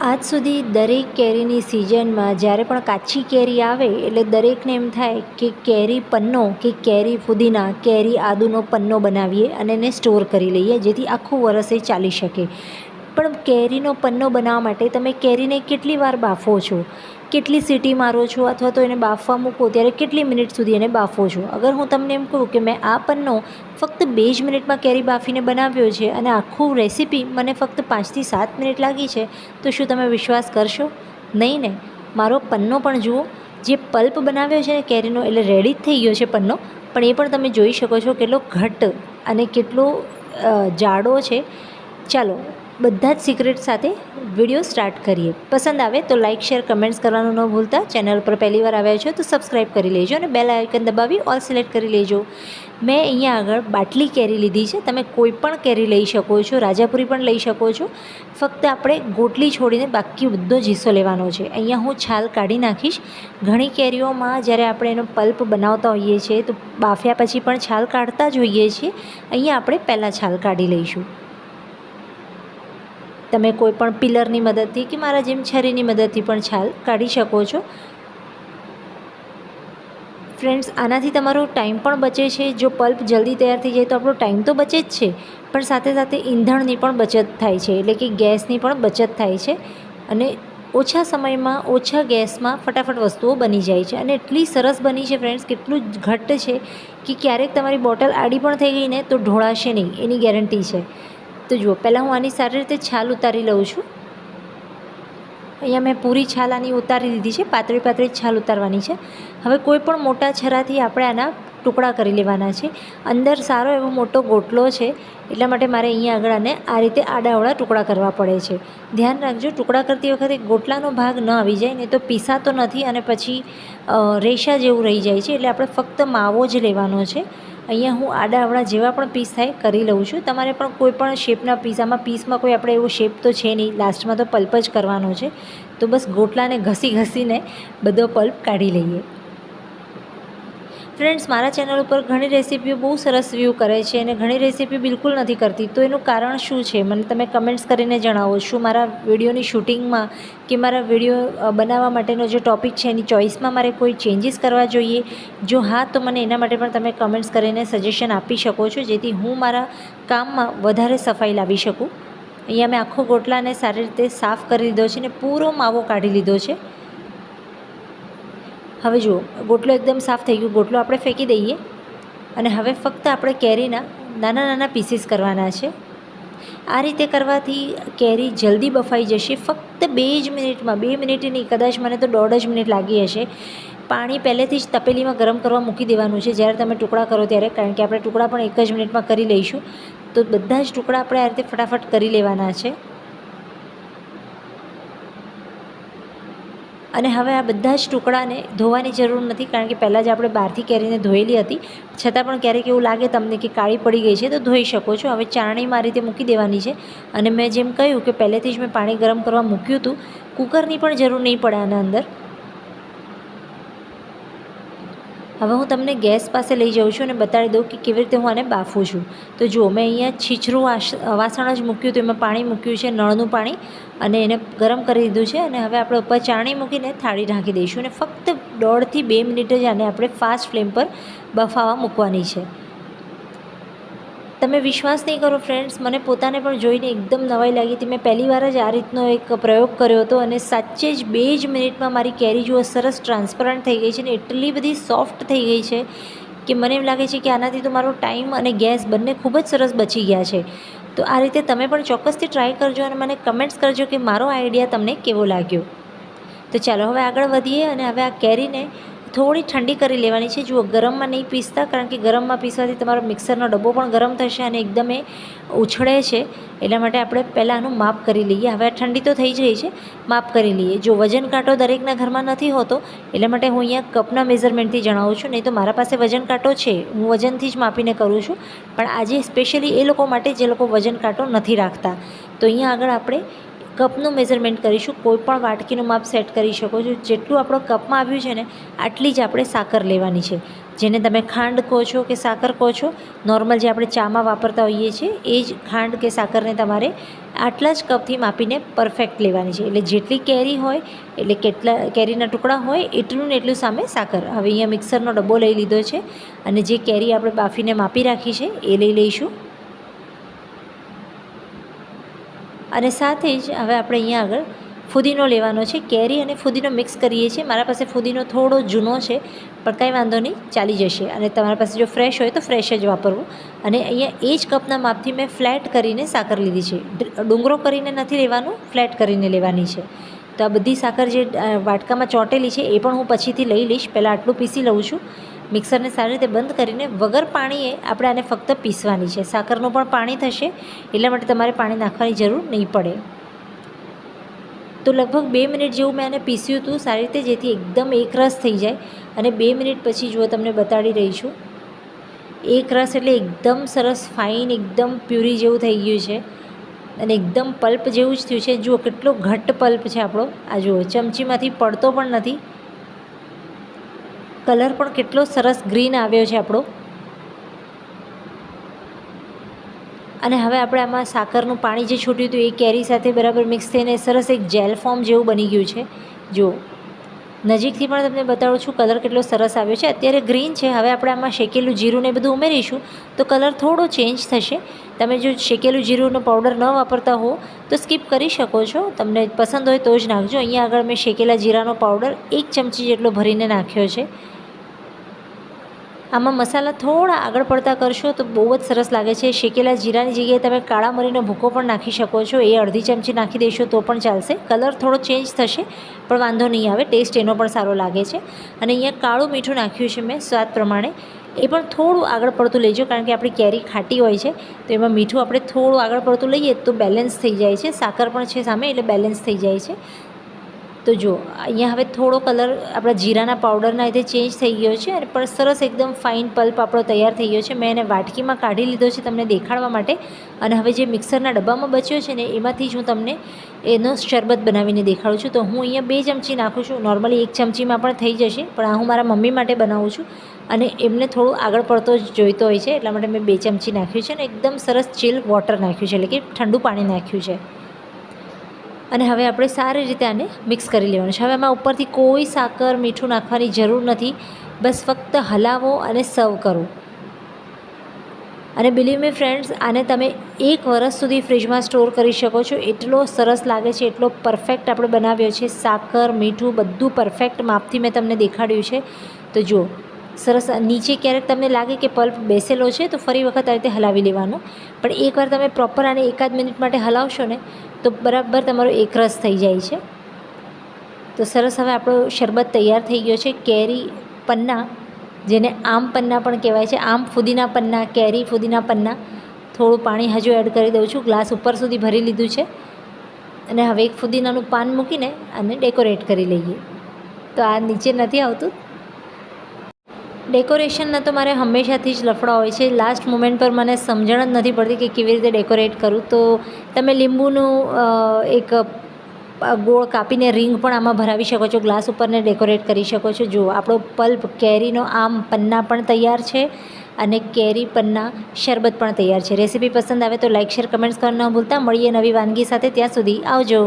આજ સુધી દરેક કેરીની સિઝનમાં જ્યારે પણ કાચી કેરી આવે, એટલે દરેકને એમ થાય કે કેરી પન્નો કે કેરી ફુદીના, કેરી આદુનો પન્નો બનાવીએ અને એને સ્ટોર કરી લઈએ, જેથી આખું વરસ ચાલી શકે. પણ કેરીનો પન્નો બનાવવા માટે તમે કેરીને કેટલી વાર બાફો છો? કેટલી સીટી મારો છો અથવા તો એને બાફવા મૂકો ત્યારે કેટલી મિનિટ સુધી એને બાફો છો? અગર હું તમને એમ કહું કે મેં આ પન્નો ફક્ત બે જ મિનિટમાં કેરી બાફીને બનાવ્યો છે અને આખું રેસીપી મને ફક્ત પાંચથી સાત મિનિટ લાગી છે, તો શું તમે વિશ્વાસ કરશો? નહીં ને. મારો પન્નો પણ જુઓ. જે પલ્પ બનાવ્યો છે ને કેરીનો, એટલે રેડી જ થઈ ગયો છે પન્નો. પણ એ પણ તમે જોઈ શકો છો કેટલો ઘટ્ટ અને કેટલો જાડો છે. ચાલો બધા જ સિક્રેટ સાથે વીડિયો સ્ટાર્ટ કરીએ. પસંદ આવે તો લાઇક શેર કમેન્ટ્સ કરવાનું ન ભૂલતા. ચેનલ પર પહેલી વાર આવ્યા છો તો સબસ્ક્રાઈબ કરી લેજો અને બેલ આઇકન દબાવી ઓલ સિલેક્ટ કરી લેજો. મેં અહીંયા આગળ બાટલી કેરી લીધી છે. તમે કોઈ પણ કેરી લઈ શકો છો, રાજાપુરી પણ લઈ શકો છો. ફક્ત આપણે ગોટલી છોડીને બાકી બધો જ હિસ્સો લેવાનો છે. અહીંયા હું છાલ કાઢી નાખીશ. ઘણી કેરીઓમાં જ્યારે આપણે એનો પલ્પ બનાવતા હોઈએ છીએ તો બાફ્યા પછી પણ છાલ કાઢતા જ હોઈએ છીએ. અહીંયા આપણે પહેલાં છાલ કાઢી લઈશું. તમે કોઈ પણ પિલરની મદદથી કે મારા જેમ છરીની મદદથી પણ છાલ કાઢી શકો છો. ફ્રેન્ડ્સ, આનાથી તમારો ટાઈમ પણ બચે છે. જો પલ્પ જલ્દી તૈયાર થઈ જાય તો આપણો ટાઈમ તો બચે જ છે, પણ સાથે સાથે ઈંધણની પણ બચત થાય છે, એટલે કે ગેસની પણ બચત થાય છે. અને ઓછા સમયમાં, ઓછા ગેસમાં ફટાફટ વસ્તુઓ બની જાય છે. અને એટલી સરસ બની છે ફ્રેન્ડ્સ, કેટલું ઘટ્ટ છે કે ક્યારેક તમારી બોટલ આડી પણ થઈ ગઈ ને તો ઢોળાશે નહીં, એની ગેરંટી છે. તો જુઓ, પહેલાં હું આની સારી રીતે છાલ ઉતારી લઉં છું. અહીંયા મેં પૂરી છાલ આની ઉતારી દીધી છે, પાતળી પાતળી છાલ ઉતારવાની છે. હવે કોઈ પણ મોટા છરાથી આપણે આના ટુકડા કરી લેવાના છે. અંદર સારો એવો મોટો ગોટલો છે, એટલા માટે મારે અહીંયા આગળ આને આ રીતે આડાઅવળા ટુકડા કરવા પડે છે. ધ્યાન રાખજો, ટુકડા કરતી વખતે ગોટલાનો ભાગ ન આવી જાય ને તો પીસાતો નથી અને પછી રેશા જેવું રહી જાય છે, એટલે આપણે ફક્ત માવો જ લેવાનો છે. અહીંયા હું આડાવડા જેવા પણ પીસ થાય, કરી લઉં છું. તમારે પણ કોઈ પણ શેપના પીસ આમાં પીસમાં કોઈ આપણે એવો શેપ તો છે નહીં. લાસ્ટમાં તો પલ્પ જ કરવાનો છે. તો બસ ગોટલાને ઘસી ઘસીને બધો પલ્પ કાઢી લઈએ. ફ્રેન્ડ્સ મારા ચેનલ ઉપર ઘણી રેસીપીઓ બહુ સરસ વ્યૂ કરે છે અને ઘણી રેસીપી બિલકુલ નથી કરતી. તો એનું કારણ શું છે? મને તમે કમેન્ટ્સ કરીને જણાવો. શું મારા વિડીયોની શૂટિંગમાં કે મારા વીડિયો બનાવવા માટેનો જે ટૉપિક છે, એની ચોઇસમાં મારે કોઈ ચેન્જીસ કરવા જોઈએ? જો હા, તો મને એના માટે પણ તમે કમેન્ટ્સ કરીને સજેશન આપી શકો છો, જેથી હું મારા કામમાં વધારે સફાઈ લાવી શકું. અહીંયા મેં આખો ગોટલાને સારી રીતે સાફ કરી લીધો છે અને પૂરો માવો કાઢી લીધો છે. હવે જુઓ ગોટલો એકદમ સાફ થઈ ગયો. ગોટલો આપણે ફેંકી દઈએ અને હવે ફક્ત આપણે કેરીના નાના નાના પીસીસ કરવાના છે. આ રીતે કરવાથી કેરી જલ્દી બફાઈ જશે. ફક્ત બે જ મિનિટમાં, બે મિનિટ નહીં, કદાચ મને તો દોઢ જ મિનિટ લાગી હશે. પાણી પહેલેથી જ તપેલીમાં ગરમ કરવા મૂકી દેવાનું છે. જ્યારે તમે ટુકડા કરો ત્યારે, કારણ કે આપણે ટુકડા પણ એક જ મિનિટમાં કરી લઈશું. તો બધા જ ટુકડા આપણે આ રીતે ફટાફટ કરી લેવાના છે. અને હવે આ બધા જ ટુકડાને ધોવાની જરૂર નથી કારણ કે પહેલાં જ આપણે બહારથી કેરીને ધોયેલી હતી. છતાં પણ ક્યારેક એવું લાગે તમને કે કાળી પડી ગઈ છે તો ધોઈ શકો છો. હવે ચારણીમાં આ રીતે મૂકી દેવાની છે. અને મેં જેમ કહ્યું કે પહેલેથી જ મેં પાણી ગરમ કરવા મૂક્યું હતું. કુકરની પણ જરૂર નહીં પડે આના અંદર. હવે હું તમને ગેસ પાસે લઈ જાઉં છું અને બતાવી દઉં કે કેવી રીતે હું આને બાફું છું. તો જુઓ, મેં અહીંયા છીછરું વાસણ જ મૂક્યું હતું. એમાં પાણી મૂક્યું છે, નળનું પાણી અને એને ગરમ કરી દીધું છે અને હવે આપણે ઉપર ચાણી મૂકીને થાળી ઢાંકી દઈશું અને ફક્ત દોઢથી બે મિનિટ જ આને આપણે ફાસ્ટ ફ્લેમ પર બફાવા મૂકવાની છે. તમે વિશ્વાસ નહીં કરો ફ્રેન્ડ્સ મને પોતાને પણ જોઈને એકદમ નવાઈ લાગી હતી. મેં પહેલી વાર જ આ રીતનો એક પ્રયોગ કર્યો હતો અને સાચે જ બે જ મિનિટમાં મારી કેરી જુઓ સરસ ટ્રાન્સપરન્ટ થઈ ગઈ છે ને એટલી બધી સોફ્ટ થઈ ગઈ છે કે મને એમ લાગે છે કે આનાથી તો મારો ટાઈમ અને ગેસ બંને ખૂબ જ સરસ બચી ગયા છે. તો આ રીતે તમે પણ ચોક્કસથી ટ્રાય કરજો અને મને કમેન્ટ્સ કરજો કે મારો આઈડિયા તમને કેવો લાગ્યો. તો ચાલો હવે આગળ વધીએ અને હવે આ કેરીને થોડી ઠંડી કરી લેવાની છે. જુઓ, ગરમમાં નહીં પીસતા, કારણ કે ગરમમાં પીસવાથી તમારો મિક્સરનો ડબ્બો પણ ગરમ થશે અને એકદમ એ ઉછળે છે. એટલા માટે આપણે પહેલાં આનું માપ કરી લઈએ. હવે ઠંડી તો થઈ જઈ છે. માપ કરી લઈએ. જો વજન કાંટો દરેકના ઘરમાં નથી હોતો, એટલા માટે હું અહીંયા કપના મેઝરમેન્ટથી જણાવું છું. નહીં તો મારા પાસે વજન કાંટો છે. હું વજનથી જ માપીને કરું છું. પણ આજે સ્પેશિયલી એ લોકો માટે જે લોકો વજન કાંટો નથી રાખતા. તો અહીંયા આગળ આપણે કપનું મેઝરમેન્ટ કરીશું, કોઈ પણ વાટકીનું માપ સેટ કરી શકો છો. જેટલું આપણો કપમાં આવ્યું છે ને, આટલી જ આપણે સાકર લેવાની છે. જેને તમે ખાંડ કહો છો કે સાકર કહો છો નોર્મલ જે આપણે ચામાં વાપરતા હોઈએ છીએ, એ જ ખાંડ કે સાકરને તમારે આટલા જ કપથી માપીને પરફેક્ટ લેવાની છે. એટલે જેટલી કેરી હોય, એટલે કેટલા કેરીના ટુકડા હોય, એટલું ને એટલું સામે સાકર. હવે અહીંયા મિક્સરનો ડબ્બો લઈ લીધો છે અને જે કેરી આપણે બાફીને માપી રાખી છે, એ લઈ લઈશું. અને સાથે જ હવે આપણે અહીંયા આગળ ફુદીનો લેવાનો છે. કેરી અને ફુદીનો મિક્સ કરીએ છીએ. મારા પાસે ફુદીનો થોડો જૂનો છે, પણ કાંઈ વાંધો નહીં, ચાલી જશે. અને તમારા પાસે જો ફ્રેશ હોય તો ફ્રેશ જ વાપરવું. અને અહીંયા એ જ કપના માપથી મેં ફ્લેટ કરીને સાકર લીધી છે. ડુંગરો કરીને નથી લેવાનું, ફ્લેટ કરીને લેવાની છે. તો આ બધી સાકર જે વાટકામાં ચોંટેલી છે, એ પણ હું પછીથી લઈ લઈશ. પહેલાં આટલું પીસી લઉં છું. મિક્સરને સારી રીતે બંધ કરીને વગર પાણીએ આપણે આને ફક્ત પીસવાની છે. સાકરનું પણ પાણી થશે, એટલા માટે તમારે પાણી નાખવાની જરૂર નહીં પડે. તો લગભગ બે મિનિટ જેવું મેં આને પીસ્યું હતું, સારી રીતે જેથી એકદમ એકરસ થઈ જાય. અને બે મિનિટ પછી જો તમને બતાડી રહી છું એકરસ એટલે એકદમ સરસ, ફાઇન, એકદમ પ્યુરી જેવું થઈ ગયું છે. અને એકદમ પલ્પ જેવું જ થયું છે. જુઓ કેટલો ઘટ્ટ પલ્પ છે આપણો. આ જુઓ, ચમચીમાંથી પડતો પણ નથી. કલર પણ કેટલો સરસ ગ્રીન આવ્યો છે આપણો. અને હવે આપણે આમાં સાકરનું પાણી જે છૂટ્યું હતું એ કેરી સાથે બરાબર મિક્સ થઈને સરસ એક જેલ ફોર્મ જેવું બની ગયું છે. જો, નજીકથી પણ તમને બતાડું છું કલર કેટલો સરસ આવ્યો છે. અત્યારે ગ્રીન છે, હવે આપણે આમાં શેકેલું જીરું ને બધું ઉમેરીશું, તો કલર થોડો ચેન્જ થશે. તમે જો શેકેલું જીરુંનો પાવડર ન વાપરતા હો, તો સ્કીપ કરી શકો છો. તમને પસંદ હોય તો જ નાખજો. અહીંયા આગળ મેં શેકેલા જીરાનો પાવડર એક ચમચી જેટલો ભરીને નાખ્યો છે. આમાં મસાલા થોડા આગળ પડતા કરશો તો બહુ જ સરસ લાગે છે. શેકેલા જીરાની જગ્યાએ તમે કાળા મરીનો ભૂકો પણ નાખી શકો છો. એ અડધી ચમચી નાખી દેશો તો પણ ચાલશે. કલર થોડો ચેન્જ થશે, પણ વાંધો નહીં આવે. ટેસ્ટ એનો પણ સારો લાગે છે. અને અહીંયા કાળું મીઠું નાખ્યું છે મેં સ્વાદ પ્રમાણે. એ પણ થોડું આગળ પડતું લેજો, કારણ કે આપણી કેરી ખાટી હોય છે. તો એમાં મીઠું આપણે થોડું આગળ પડતું લઈએ તો બેલેન્સ થઈ જાય છે. સાકર પણ છે સામે, એટલે બેલેન્સ થઈ જાય છે. તો જો, અહીંયા હવે થોડો કલર આપણા જીરાના પાવડરના લીધે ચેન્જ થઈ ગયો છે અને પણ સરસ એકદમ ફાઇન પલ્પ આપણો તૈયાર થઈ ગયો છે. મેં એને વાટકીમાં કાઢી લીધો છે તમને દેખાડવા માટે અને હવે જે મિક્સરના ડબ્બામાં બચ્યો છે ને એમાંથી જ હું તમને એનો શરબત બનાવીને દેખાડું છું. તો હું અહીંયા બે ચમચી નાખું છું. નોર્મલી એક ચમચીમાં પણ થઈ જશે, પણ આ હું મારા મમ્મી માટે બનાવું છું અને એમને થોડું આગળ પડતો જ જોઈતો હોય છે, એટલા માટે મેં બે ચમચી નાખ્યું છે અને એકદમ સરસ ચીલ વોટર નાખ્યું છે, એટલે કે ઠંડુ પાણી નાખ્યું છે. અને હવે આપણે સારી રીતે આને મિક્સ કરી લેવાનું છે. હવે આમાં ઉપરથી કોઈ સાકર મીઠું નાખવાની જરૂર નથી. બસ ફક્ત હલાવો અને સર્વ કરો. અને બિલીવ મી ફ્રેન્ડ્સ આને તમે એક વરસ સુધી ફ્રીજમાં સ્ટોર કરી શકો છો. એટલો સરસ લાગે છે, એટલો પરફેક્ટ આપણે બનાવ્યો છે. સાકર, મીઠું બધું પરફેક્ટ માપથી મેં તમને દેખાડ્યું છે. તો જુઓ. સરસ નીચે ક્યારેક તમને લાગે કે પલ્પ બેસેલો છે, તો ફરી વખત આ રીતે હલાવી લેવાનું. પણ એકવાર તમે પ્રોપર આને એકાદ મિનિટ માટે હલાવશો ને, તો બરાબર તમારો એકરસ થઈ જાય છે. તો સરસ હવે આપણો શરબત તૈયાર થઈ ગયો છે, કેરી પન્ના, જેને આમ પન્ના પણ કહેવાય છે. આમ ફુદીના પન્ના, કેરી ફુદીના પન્ના, થોડું પાણી હજુ એડ કરી દઉં છું. ગ્લાસ ઉપર સુધી ભરી લીધું છે. અને હવે એક ફુદીનાનું પાન મૂકીને આને ડેકોરેટ કરી લઈએ. તો આ નીચે નથી આવતું. ડેકોરેશનના તો મારે હંમેશાથી જ લફડા હોય છે. લાસ્ટ મોમેન્ટ પર મને સમજણ જ નથી પડતી કે કેવી રીતે ડેકોરેટ કરું. તો તમે લીંબુનું એક ગોળ કાપીને રિંગ પણ આમાં ભરાવી શકો છો. ગ્લાસ ઉપરને ડેકોરેટ કરી શકો છો. જુઓ, આપણો પલ્પ કેરીનો આમ પન્ના પણ તૈયાર છે અને કેરી પન્ના શરબત પણ તૈયાર છે. રેસીપી પસંદ આવે તો લાઇક શેર કમેન્ટ્સ કરવા ન ભૂલતા. મળીએ નવી વાનગી સાથે. ત્યાં સુધી આવજો.